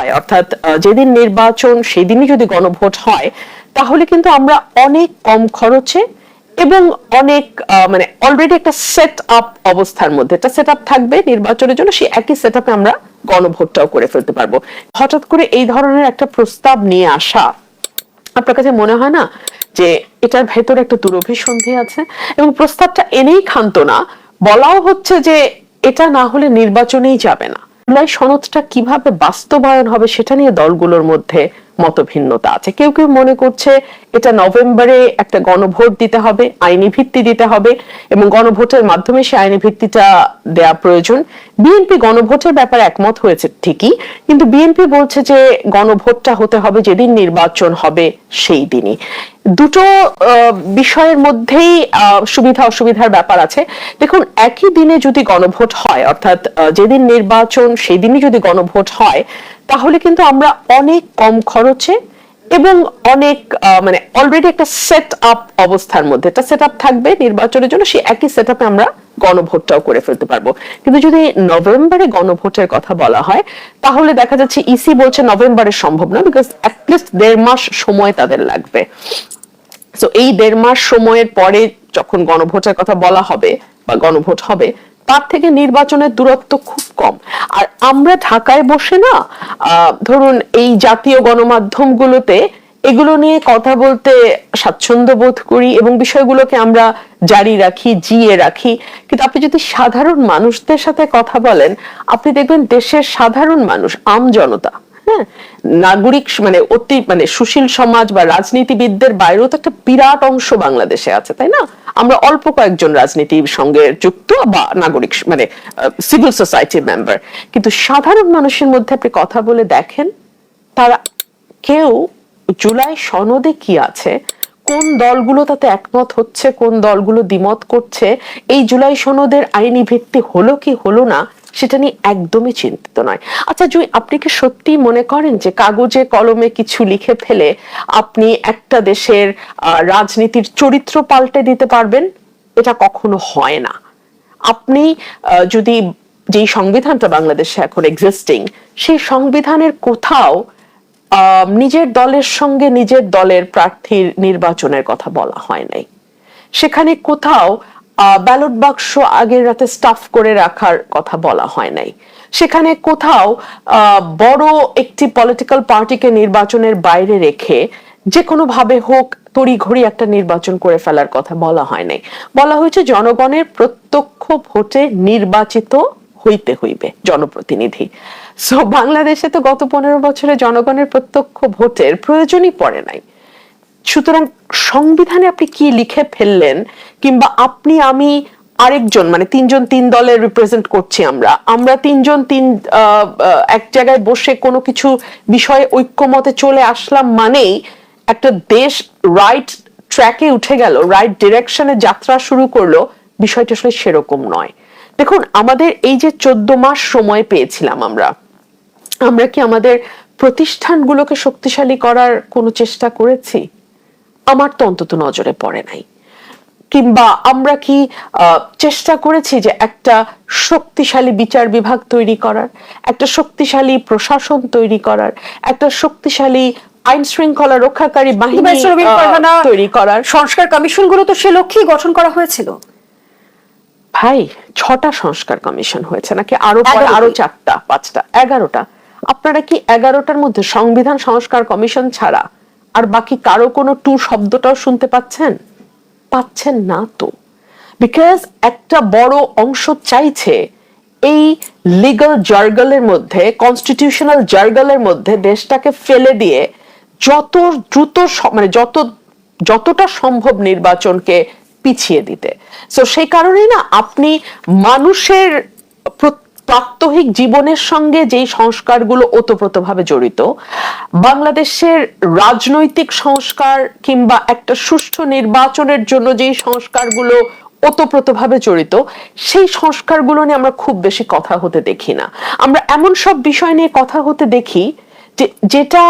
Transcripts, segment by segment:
হয়। অর্থাৎ যেদিন নির্বাচন সেদিনই যদি গণভোট হয়, তাহলে কিন্তু আমরা অনেক কম খরচে এবং অনেক মানে অলরেডি একটা সেট আপ অবস্থার মধ্যে। একটা সেট আপ থাকবে নির্বাচনের জন্য, সেই একই সেট আপে আমরা গণভোটটাও করে ফেলতে পারব। হঠাৎ করে এই ধরনের একটা প্রস্তাব নিয়ে আসা, আপনার কাছে মনে হয় না যে এটার ভেতরে একটা দুরভিসন্ধি আছে? এবং প্রস্তাবটা এনেই খান্ত না, বলাও হচ্ছে যে এটা না হলে নির্বাচনেই যাবে না। জুলাই সনদটা কীভাবে বাস্তবায়ন হবে সেটা নিয়ে দলগুলোর মধ্যে মতভিন্নতা আছে। কেউ কেউ মনে করছে এটা নভেম্বরে একটা গণভোট দিতে হবে, আইনি ভিত্তি দিতে হবে এবং গণভোটের মাধ্যমে সে আইনি ভিত্তিটা দেয়া প্রয়োজন। বিএনপি গণভোটের ব্যাপারে একমত হয়েছে ঠিকই, কিন্তু বিএনপি বলছে যে গণভোটটা হতে হবে যেদিন নির্বাচন হবে সেই দিনই। দুটো বিষয়ের মধ্যেই সুবিধা অসুবিধার ব্যাপার আছে। দেখুন, একই দিনে যদি গণভোট হয়, অর্থাৎ যেদিন নির্বাচন সেই দিনই যদি গণভোট হয়, তাহলে কিন্তু আমরা অনেক কম খরচে এবং অনেক মানে অলরেডি একটা সেট আপ অবস্থার মধ্যে। একটা সেট আপ থাকবে নির্বাচনের জন্য, সেই একই সেট আপে আমরা গণভোটটাও করে ফেলতে পারব। কিন্তু যদি নভেম্বরে গণভোটের কথা বলা হয়, তাহলে দেখা যাচ্ছে ইসি বলছে নভেম্বরে সম্ভব না বিকজ অ্যাটলিস্ট দেড় মাস সময় তাদের লাগবে। তো এই দেড় মাস সময়ের পরে যখন গণভোটের কথা বলা হবে বা গণভোট হবে তার থেকে নির্বাচনের দূরত্ব খুব কম। আর আমরা ঢাকায় বসে না ধরুন এই জাতীয় গণমাধ্যমগুলোতে এগুলো নিয়ে কথা বলতে স্বাচ্ছন্দ্য বোধ করি এবং বিষয়গুলোকে আমরা জারি রাখি, জিয়ে রাখি। কিন্তু আপনি যদি সাধারণ মানুষদের সাথে কথা বলেন, আপনি দেখবেন দেশের সাধারণ মানুষ, আম জনতা হ্যাঁ নাগরিক মানে অতি মানে সুশীল সমাজ বা রাজনীতিবিদদের বাইরেও তো একটা বিরাট অংশ বাংলাদেশে আছে, তাই না? আমরা অল্প কয়েকজন রাজনীতির সঙ্গে যুক্ত বা নাগরিক মানে সিভিল সোসাইটির মেম্বার কিন্তু সাধারণ মানুষের মধ্যে আপনি কথা বলে দেখেন, তারা কেউ জুলাই সনদে কি আছে, কোন দলগুলো তাতে একমত হচ্ছে, কোন দলগুলো দ্বিমত করছে, এই জুলাই সনদের আইনি ভিত্তি হলো কি হলো না সেটা নিয়ে একদমই চিন্তিত নয়। আচ্ছা জুই, আপনি কি সত্যি মনে করেন যে কাগজে, কলমে কিছু লিখে ফেলে আপনি একটা দেশের রাজনীতির চরিত্র পাল্টে দিতে পারবেন? এটা কখনো হয় না। আপনি যদি যেই সংবিধানটা বাংলাদেশে এখন এক্সিস্টিং সেই সংবিধানের কোথাও নিজের দলের সঙ্গে নিজের দলের প্রার্থীর নির্বাচনের কথা বলা হয় নাই। সেখানে কোথাও ব্যালট বাক্স আগের রাতে স্টাফ করে রাখার কথা বলা হয় নাই। সেখানে কোথাও বড় একটি পলিটিক্যাল পার্টিকে নির্বাচনের বাইরে রেখে যে কোনো ভাবে হোক তড়িঘড়ি একটা নির্বাচন করে ফেলার কথা বলা হয় নাই। বলা হয়েছে জনগণের প্রত্যক্ষ ভোটে নির্বাচিত হইতে হইবে জনপ্রতিনিধি। সো বাংলাদেশে তো গত পনেরো বছরে জনগণের প্রত্যক্ষ ভোটের প্রয়োজনই পড়ে নাই। সুতরাং সংবিধানে আপনি কি লিখে ফেললেন কিংবা আপনি, আমি আরেকজন মানে তিনজন তিন দলের রিপ্রেজেন্ট করছি আমরা আমরা তিনজন তিন এক জায়গায় বসে কোনো কিছু বিষয়ে ঐক্যমতে চলে আসলাম মানেই একটা দেশ রাইট ট্র্যাকে উঠে গেল রাইট ডিরেকশনে যাত্রা শুরু করল, বিষয়টা আসলে সেরকম নয়। দেখুন, আমাদের এই যে চোদ্দ মাস সময় পেয়েছিলাম আমরা আমরা কি আমাদের প্রতিষ্ঠানগুলোকে শক্তিশালী করার কোনো চেষ্টা করেছি? আমার তো অন্তত নজরে পড়ে নাই। কিংবা আমরা কি চেষ্টা করেছি যে একটা শক্তিশালী বিচার বিভাগ তৈরি করার একটা শক্তিশালী প্রশাসন তৈরি করার একটা শক্তিশালী আইন শৃঙ্খলা রক্ষাকারী বাহিনী তৈরি করার। সংস্কার কমিশনগুলো তো সে লক্ষ্যেই গঠন করা হয়েছিল। ভাই ছটা সংস্কার কমিশন হয়েছে নাকি আরও পরে আরও চারটা পাঁচটা এগারোটা। আপনারা কি এগারোটার মধ্যে সংবিধান সংস্কার কমিশন ছাড়া আর বাকি কারও কোনো টু শব্দটাও শুনতে পাচ্ছেন? পাচ্ছেন না তো। বিকজ একটা বড় অংশ চাইছে এই লিগাল জার্গলের মধ্যে কনস্টিটিউশনাল জার্গলের মধ্যে দেশটাকে ফেলে দিয়ে যত দ্রুত মানে যত, যতটা সম্ভব নির্বাচনকে পিছিয়ে দিতে। সো সেই কারণেই না, আপনি মানুষের প্রাত্যহিক জীবনের সঙ্গে যেই সংস্কারগুলো ওতপ্রোতভাবে জড়িত বাংলাদেশের রাজনৈতিক সংস্কার কিংবা একটা সুষ্ঠু নির্বাচনের জন্য যেই সংস্কারগুলো ওতপ্রোতভাবে জড়িত সেই সংস্কারগুলো নিয়ে আমরা খুব বেশি কথা হতে দেখি না। আমরা এমন সব বিষয় নিয়ে কথা হতে দেখি যে যেটা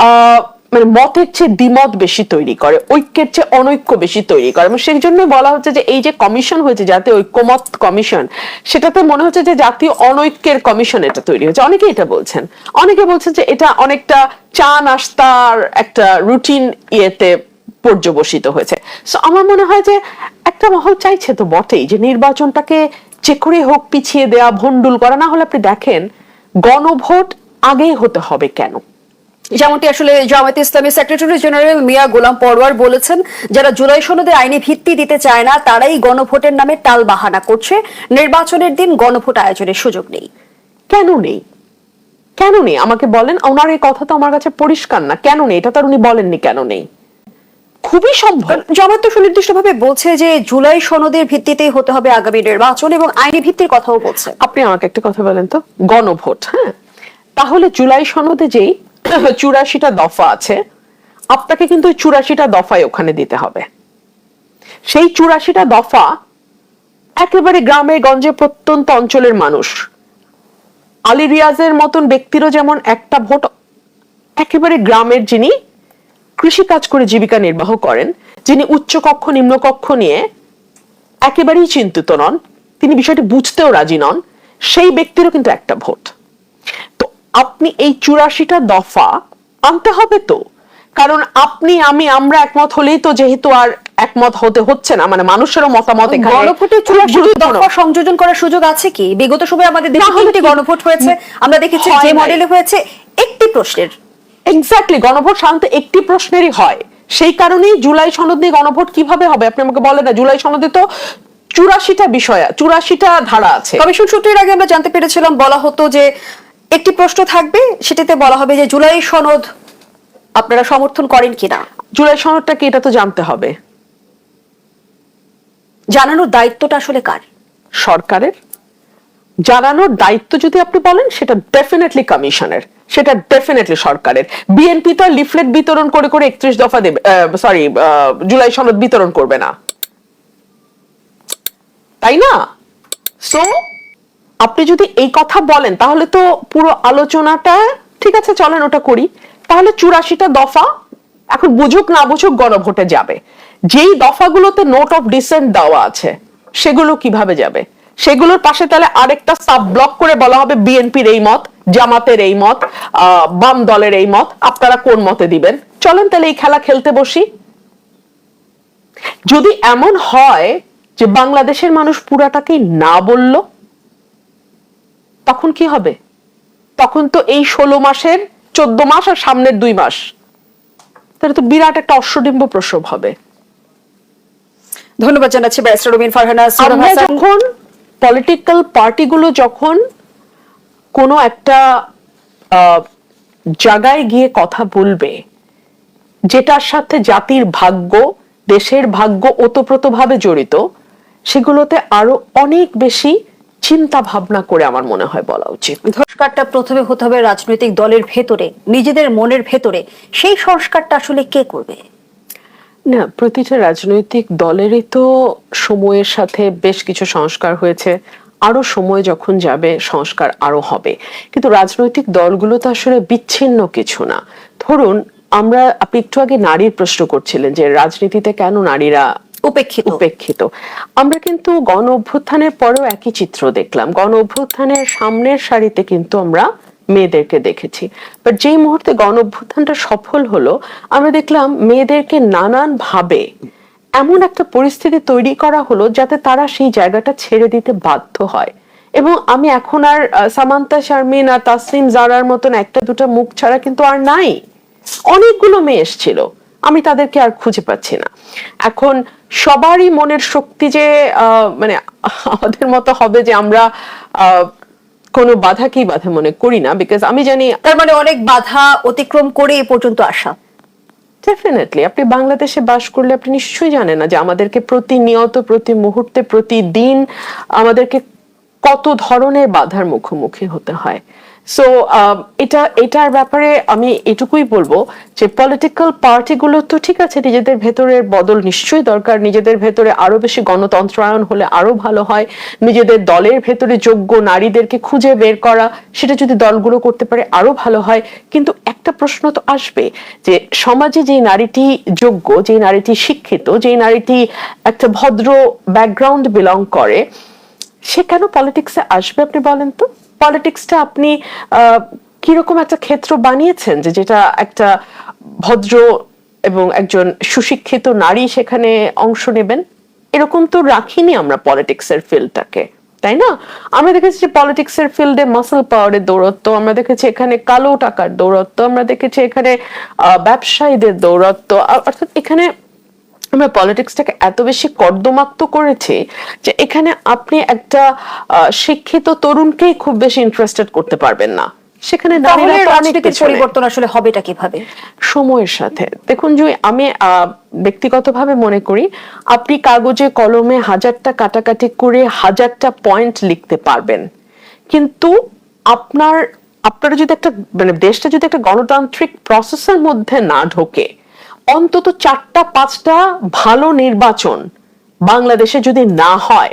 আহ, মানে মতের চেয়ে দ্বিমত বেশি তৈরি করে, ঐক্যের চেয়ে অনৈক্য বেশি তৈরি করে। এবং সেই জন্যই বলা হচ্ছে যে এই যে কমিশন হয়েছে, জাতীয় ঐক্যমত কমিশন, সেটাতে মনে হচ্ছে যে জাতীয় অনৈক্যের কমিশন এটা তৈরি হয়েছে। অনেকে এটা বলছেন। অনেকে বলছেন যে এটা অনেকটা চা নাস্তার একটা রুটিন ইয়েতে পর্যবসিত হয়েছে। সো আমার মনে হয় যে একটা মহল চাইছে তো বটেই যে নির্বাচনটাকে যে করে হোক পিছিয়ে দেয়া ভন্ডুল করা। না হলে আপনি দেখেন, গণভোট আগেই হতে হবে কেন? যেমনটি আসলে জামায়াতে ইসলামী সেক্রেটারি জেনারেল মিয়া গোলাম পরওয়ার বলেছেন, যারা জুলাই সনদে আইনি ভিত্তি দিতে চায় না, তারাই গণভোটের নামে টাল বাহানা করছে। নির্বাচনের দিন গণভোট আয়োজনের সুযোগ নেই। কেন নেই? কেন নেই? আমাকে বলেন, ওনার এই কথা তো আমার কাছে পরিষ্কার না। কেন নেই? এটা তো উনি বলেননি কেন নেই? খুবই সম্ভব। জামায়াত তো বলছে যে জুলাই সনদের ভিত্তিতেই হতে হবে আগামী নির্বাচন এবং আইনি ভিত্তির কথাও বলছে। আপনি আমাকে একটা কথা বলেন তো? গণভোট হ্যাঁ? তাহলে জুলাই সনদে যেই চুরাশিটা দফা আছে। আপনাকে কিন্তু চুরাশিটা দফায় ওখানে দিতে হবে। সেই চুরাশিটা দফা একেবারে গ্রামে, গঞ্জে প্রত্যন্ত অঞ্চলের মানুষ। আলী রিয়াজের মতন ব্যক্তিরও যেমন একটা ভোট, একেবারে গ্রামের যিনি কৃষি কাজ করে জীবিকা নির্বাহ করেন, যিনি উচ্চ কক্ষ নিম্ন কক্ষ নিয়ে একেবারেই চিন্তিত নন, তিনি বিষয়টি বুঝতেও রাজি নন, সেই ব্যক্তিরও কিন্তু একটা ভোট। আপনি এই চুরাশিটা দফা আনতে হবে তো। কারণ আপনি আমি আমরা একমত হলেই তো যেহেতু আর একমত হতে হচ্ছে না মানে মানুষেরও মতামত এখানে গণভোটে চুরাশিটি দফা সংযোজন করার সুযোগ আছে কি? বিগত সময়ে আমাদের দেশে তিনটি গণভোট হয়েছে। আমরা দেখেছি যে মডেলে হয়েছে একটি প্রশ্নের। এক্স্যাক্টলি গণভোট সাধারণত একটি প্রশ্নেরই হয়। সেই কারণেই জুলাই সনদ নিয়ে গণভোট কীভাবে হবে? আপনি আমাকে বলেন না জুলাই সনদে তো চুরাশিটা বিষয় চুরাশিটা ধারা আছে। কমিশন সূত্রের আগে আমরা জানতে পেরেছিলাম বলা হতো যে একটি প্রশ্ন থাকবে সেটাতে বলা হবে যে জুলাই সনদ আপনারা সমর্থন করেন কিনা। জুলাই সনদটা কি এটা তো জানতে হবে। জানানোর দায়িত্বটা আসলে কার? সরকারের। জানানোর দায়িত্ব যদি আপনি বলেন সেটা ডেফিনেটলি কমিশনের সেটা ডেফিনেটলি সরকারের। বিএনপি তো লিফলেট বিতরণ করে করে একত্রিশ দফা দেবে সরি জুলাই সনদ বিতরণ করবে না। তাই না? সো আপনি যদি এই কথা বলেন, তাহলে তো পুরো আলোচনাটা, ঠিক আছে, চলেন ওটা করি। তাহলে চুরাশিটা দফা, এখন বুঝুক না বুঝুক গণভোটে যাবে। যেই দফাগুলোতে নোট অফ ডিসেন্ট দেওয়া আছে, সেগুলো কীভাবে যাবে? সেগুলোর পাশে তাহলে আরেকটা সাব ব্লক করে বলা হবে বিএনপির এই মত, জামাতের এই মত বাম দলের এই মত, আপনারা কোন মতে দিবেন? চলেন তাহলে এই খেলা খেলতে বসি। যদি এমন হয় যে বাংলাদেশের মানুষ পুরাটাকেই না বলল তখন কি হবে? তখন তো এই ষোলো মাসের চোদ্দ মাস আর সামনের দুই মাস। তাহলে তো বিরাট একটা অশ্বডিম্ব প্রসব হবে। ধন্যবাদ জানাচ্ছি ব্যারিস্টার রবিন ফারহানা আমরা যখন পলিটিক্যাল পার্টিগুলো যখন কোনো একটা আহ, জায়গায় গিয়ে কথা বলবে যেটার সাথে জাতির ভাগ্য দেশের ভাগ্য ওতপ্রোতভাবে জড়িত সেগুলোতে আরও অনেক বেশি চিন্তা ভাবনা করে আমার মনে হয় বলা উচিত। সংস্কারটা প্রথমে হতে হবে রাজনৈতিক দলের ভেতরে নিজেদের মনের ভেতরে। সেই সংস্কারটা আসলে কে করবে? না প্রতিটা রাজনৈতিক দলেরই তো সময়ের সাথে বেশ কিছু সংস্কার হয়েছে। আরও সময় যখন যাবে সংস্কার আরও হবে। কিন্তু রাজনৈতিক দলগুলো তো আসলে বিচ্ছিন্ন কিছু না। ধরুন আমরা আপনি একটু আগে নারীর প্রশ্ন করছিলেন যে রাজনীতিতে কেন নারীরা উপেক্ষিত। উপেক্ষিত। আমরা কিন্তু গণ অভ্যুত্থানের পরেও একই চিত্র দেখলাম। গণ অভ্যুত্থানের সামনের সারিতে কিন্তু আমরা মেয়েদেরকে দেখেছি। বাট যেই মুহূর্তে গণ অভ্যুত্থানটা সফল হলো, আমরা দেখলাম মেয়েদেরকে নানান ভাবে এমন একটা পরিস্থিতি তৈরি করা হলো যাতে তারা সেই জায়গাটা ছেড়ে দিতে বাধ্য হয়। এবং আমি এখন আর সামান্তা শারমিন আর তাসলিম জারার মতন একটা দুটো মুখ ছাড়া কিন্তু আর নাই। অনেকগুলো মেয়ে এসেছিল। আমি তাদেরকে আর খুঁজে পাচ্ছি না। এখন সবারই মনের শক্তি যে মানে আমাদের মতো হবে যে আমরা কোনো বাধাকেই বাধা মনে করি না বিকজ আমি জানি তার মানে অনেক বাধা অতিক্রম করে এ পর্যন্ত আসা। ডেফিনেটলি আপনি বাংলাদেশে বাস করলে আপনি নিশ্চয়ই জানেন না যে আমাদেরকে প্রতিনিয়ত প্রতি মুহূর্তে প্রতিদিন আমাদেরকে কত ধরনের বাধার মুখোমুখি হতে হয়। সো এটা, এটার ব্যাপারে আমি এটুকুই বলব যে পলিটিক্যাল পার্টিগুলো তো ঠিক আছে, নিজেদের ভেতরের বদল নিশ্চয়ই দরকার। নিজেদের ভেতরে আরও বেশি গণতন্ত্রায়ন হলে আরও ভালো হয়। নিজেদের দলের ভেতরে যোগ্য নারীদেরকে খুঁজে বের করা, সেটা যদি দলগুলো করতে পারে আরও ভালো হয়। কিন্তু একটা প্রশ্ন তো আসবে যে সমাজে যে নারীটি যোগ্য যে নারীটি শিক্ষিত যে নারীটি একটা ভদ্র ব্যাকগ্রাউন্ড বিলং করে, সে কেন পলিটিক্সে আসবে আপনি বলেন তো? পলিটিক্সটা আপনি কীরকম একটা ক্ষেত্র বানিয়েছেন? যে যেটা একটা ভদ্র এবং একজন সুশিক্ষিত নারী সেখানে অংশ নেবেন? এরকম তো রাখিনি আমরা পলিটিক্সের ফিল্ডটাকে, তাই না? আমরা দেখেছি যে পলিটিক্সের ফিল্ডে মাসল পাওয়ারের দৌরত্ব, আমরা দেখেছি এখানে কালো টাকার দৌরত্ব, আমরা দেখেছি এখানে ব্যবসায়ীদের দৌরত্ব অর্থাৎ এখানে আমরা পলিটিক্সটাকে এত বেশি কর্দমাক্ত করেছে যে এখানে আপনি একটা আহ, শিক্ষিত তরুণকেই খুব বেশি ইন্টারেস্টেড করতে পারবেন না। সেখানে রাজনীতির পরিবর্তন আসলে হবেটা কীভাবে? সময়ের সাথে। দেখুন জুই আমি ব্যক্তিগতভাবে মনে করি আপনি কাগজে কলমে হাজারটা কাটাকাটি করে হাজারটা পয়েন্ট লিখতে পারবেন। কিন্তু আপনার আপনারা যদি একটা মানে দেশটা যদি একটা গণতান্ত্রিক প্রসেসের মধ্যে না ঢোকে অন্তত চারটা, পাঁচটা ভালো নির্বাচন বাংলাদেশে যদি না হয়,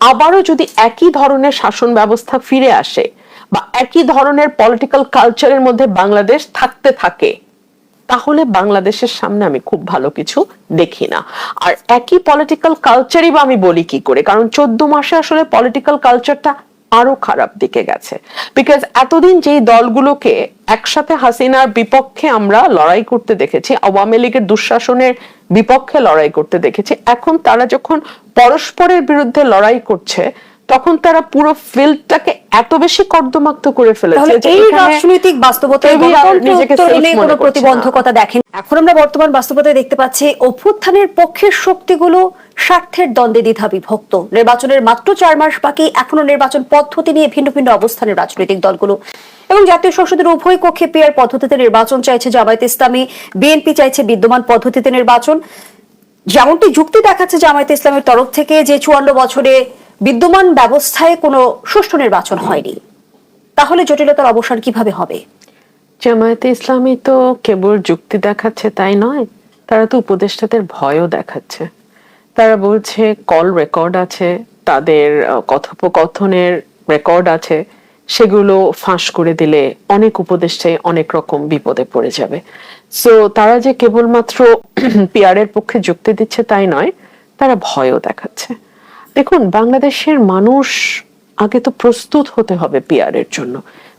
আবারও যদি একই ধরনের শাসন ব্যবস্থা ফিরে আসে বা একই ধরনের পলিটিক্যাল কালচারের মধ্যে বাংলাদেশ থাকতে থাকে, তাহলে বাংলাদেশের সামনে আমি খুব ভালো কিছু দেখি না। আর একই পলিটিক্যাল কালচারই বা আমি বলি কি করে? কারণ চোদ্দ মাসে আসলে পলিটিক্যাল কালচারটা আরও খারাপ দিকে গেছে। বিকজ এতদিন যে দলগুলোকে একসাথে হাসিনার বিপক্ষে আমরা লড়াই করতে দেখেছি, আওয়ামী লীগের দুঃশাসনের বিপক্ষে লড়াই করতে দেখেছি, এখন তারা যখন পরস্পরের বিরুদ্ধে লড়াই করছে তখন তারা পুরো ফিল্ডটাকে এত বেশি কর্দমাক্ত করে ফেলেছে এই রাজনৈতিক বাস্তবতায় কোনো। প্রতিবন্ধকতা দেখেন। এখন আমরা বর্তমান বাস্তবতায় দেখতে পাচ্ছি অভ্যুত্থানের পক্ষের শক্তিগুলো স্বার্থের দ্বন্দ্বে দ্বিধা বিভক্ত নির্বাচনের মাত্র চার মাস বাকি এখনও নির্বাচন পদ্ধতি নিয়ে ভিন্ন ভিন্ন অবস্থানের রাজনৈতিক দলগুলো। এবং জাতীয় সংসদের উভয় কক্ষে পিয়ার পদ্ধতিতে নির্বাচন চাইছে জামায়াত ইসলামী বিএনপি চাইছে বিদ্যমান পদ্ধতিতে নির্বাচন। যেমনটি যুক্তি দেখাচ্ছে জামায়াত ইসলামের তরফ থেকে যে চুয়ান্ন বছরে বিদ্যমান ব্যবস্থায় কোনো সুষ্ঠু নির্বাচন হয়নি। তাহলে জটিলতার অবসান কীভাবে হবে? জামায়াতে ইসলামী তো কেবল যুক্তি দেখাচ্ছে তাই নয়, তারা তো উপদেষ্টাদের ভয়ও দেখাচ্ছে। তারা বলছে, কল রেকর্ড আছে, তাদের কথোপকথনের রেকর্ড আছে, সেগুলো ফাঁস করে দিলে অনেক উপদেষ্টাই অনেক রকম বিপদে পড়ে যাবে। সো তারা যে কেবলমাত্র পিয়ারের পক্ষে যুক্তি দিচ্ছে তাই নয়, তারা ভয়ও দেখাচ্ছে। দেখুন, বাংলাদেশের মানুষ আগে তো প্রস্তুত হতে হবে পিয়ারের জন্য।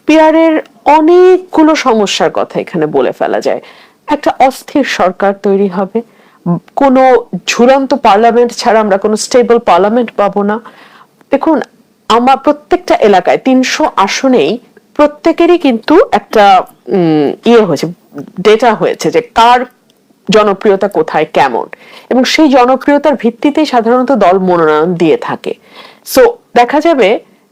পিয়ারের অনেকগুলো সমস্যার কথা এখানে বলে ফেলা যায়। একটা অস্থির সরকার তৈরি হবে। কোনো ঝুলন্ত পার্লামেন্ট ছাড়া আমরা কোনো স্টেবল পার্লামেন্ট পাবো না। দেখুন, আমার প্রত্যেকটা এলাকায় তিনশো আসনেই প্রত্যেকেরই কিন্তু একটা ইয়ে হয়েছে ডেটা হয়েছে যে কার জনপ্রিয়তা কোথায় কেমন? এবং সেই জনপ্রিয়তার ভিত্তিতেই সাধারণত দল মনোনয়ন দিয়ে থাকে। সো দেখা যাবে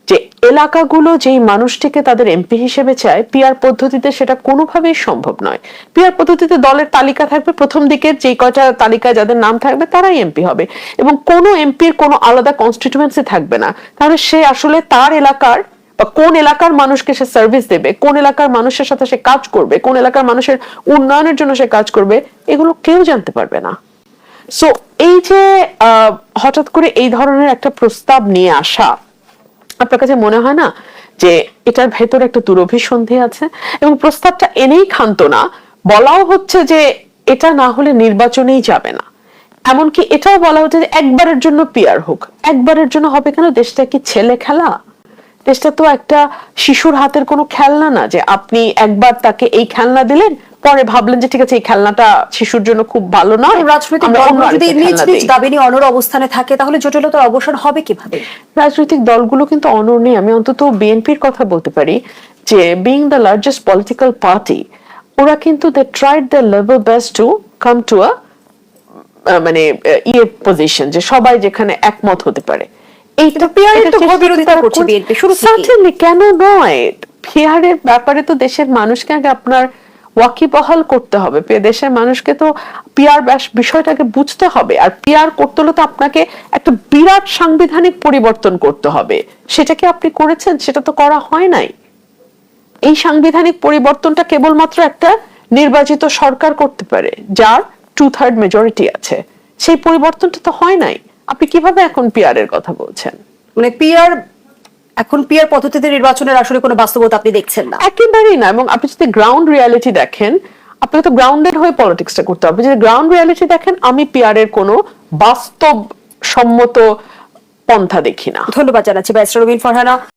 যে এলাকাগুলো যেই মানুষটিকে তাদের এমপি হিসেবে চায় পিআর পদ্ধতিতে সেটা কোনোভাবেই সম্ভব নয়। পিআর পদ্ধতিতে দলের তালিকা থাকবে, প্রথম দিকের যেই কয়টা তালিকায় যাদের নাম থাকবে তারাই এমপি হবে। এবং কোনো এমপির কোনো আলাদা কনস্টিটিউয়েন্সি থাকবে না। তাহলে সে আসলে তার এলাকার বা কোন এলাকার মানুষকে সে সার্ভিস দেবে, কোন এলাকার মানুষের সাথে সে কাজ করবে, কোন এলাকার মানুষের উন্নয়নের জন্য সে কাজ করবে, এগুলো কেউ জানতে পারবে না। সো এই যে হঠাৎ করে এই ধরনের একটা প্রস্তাব নিয়ে আসা, আপনার কাছে মনে হয় না যে এটার ভেতরে একটা দুরভিসন্ধি আছে? এবং প্রস্তাবটা এনেই খান্ত না, বলাও হচ্ছে যে এটা না হলে নির্বাচনেই যাবে না। এমনকি এটাও বলা হচ্ছে যে একবারের জন্য পিয়ার হোক। একবারের জন্য হবে কেন? দেশটা কি ছেলে খেলা দেশটা তো একটা শিশুর হাতের কোনো খেলনা না যে আপনি একবার তাকে এই খেলনা দিলেন পরে ভাবলেন যে ঠিক আছে এই খেলনাটা শিশুর জন্য খুব ভালো নয়। রাজনৈতিক দলগুলো যদি নিজ নিজ দাবি নিয়ে অনর অবস্থানে থাকে তাহলে জটিলতার অবসান হবে কীভাবে? রাজনৈতিক দলগুলো কিন্তু অনর নেই। আমি অন্তত বিএনপির কথা বলতে পারি যে being the largest political party ওরা কিন্তু they tried the level best to come to a মানে ইয়ে পজিশন যে সবাই যেখানে একমত হতে পারে। এই কিন্তু PR তো বিরোধিতা করছে BNP শুরু থেকেই। কেন নয়? পিয়ারের ব্যাপারে তো দেশের মানুষকে আগে আপনার ওয়াকিবহাল করতে হবে। দেশের মানুষকে তো পিয়ার বিষয়টাকে বুঝতে হবে। আর পিয়ার করতে হলে তো আপনাকে একটা বিরাট সাংবিধানিক পরিবর্তন করতে হবে। সেটা কি আপনি করেছেন? সেটা তো করা হয় নাই। এই সাংবিধানিক পরিবর্তনটা কেবলমাত্র একটা নির্বাচিত সরকার করতে পারে যার টু থার্ড মেজরিটি আছে। সেই পরিবর্তনটা তো হয় নাই। আপনি কীভাবে এখন পিআর এর কথা বলছেন? মানে পিআর এখন পিআর পদ্ধতিতে নির্বাচনের আসলে কোনো বাস্তবতা আপনি দেখছেন না। একেবারেই না এবং আপনি যদি গ্রাউন্ড রিয়ালিটি দেখেন আপনাকে তো গ্রাউন্ডেড হয়ে পলিটিক্সটা করতে হবে। যদি গ্রাউন্ড রিয়ালিটি দেখেন আমি পিআর এর কোনো বাস্তব সম্মত পন্থা দেখি না। ধন্যবাদ জানাচ্ছি বাইসরা রবিন ফারহানা।